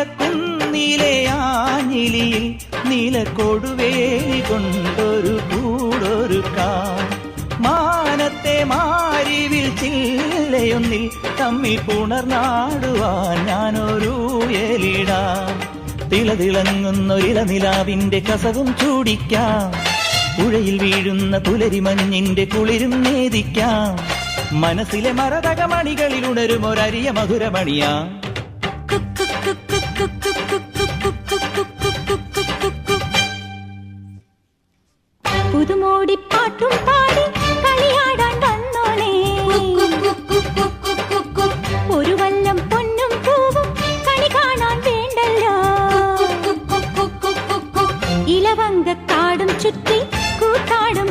നീലക്കുന്നിലെ ആഞ്ഞിലിയിൽ നീലക്കൊടുവേലി കൊണ്ടൊരു കൂടൊരു കാ മാനത്തെ മാരിവിൽ ചില്ലയൊന്നിൽ തമ്മിൽ പുണർനാടുവാൻ ഞാനൊരു എലിടാം. തിളതിളങ്ങുന്നൊരിള നിലാവിന്റെ കസവും ചൂടിക്കാം. പുഴയിൽ വീഴുന്ന പുലരിമഞ്ഞിന്റെ കുളിരും നേദിക്കാം. മനസ്സിലെ മരതകമണികളിൽ ഉണരുമൊരരിയ മധുരമണിയാ പുതുമോടിപ്പാട്ടും പാടി കളിയാടാൻ വന്നോളേ ഒരു വല്ലം പൊന്നും പൂവും കണി കാണാൻ വേണ്ടല്ലോ. ഇലവങ്കക്കാടും ചുറ്റി കൂത്താടും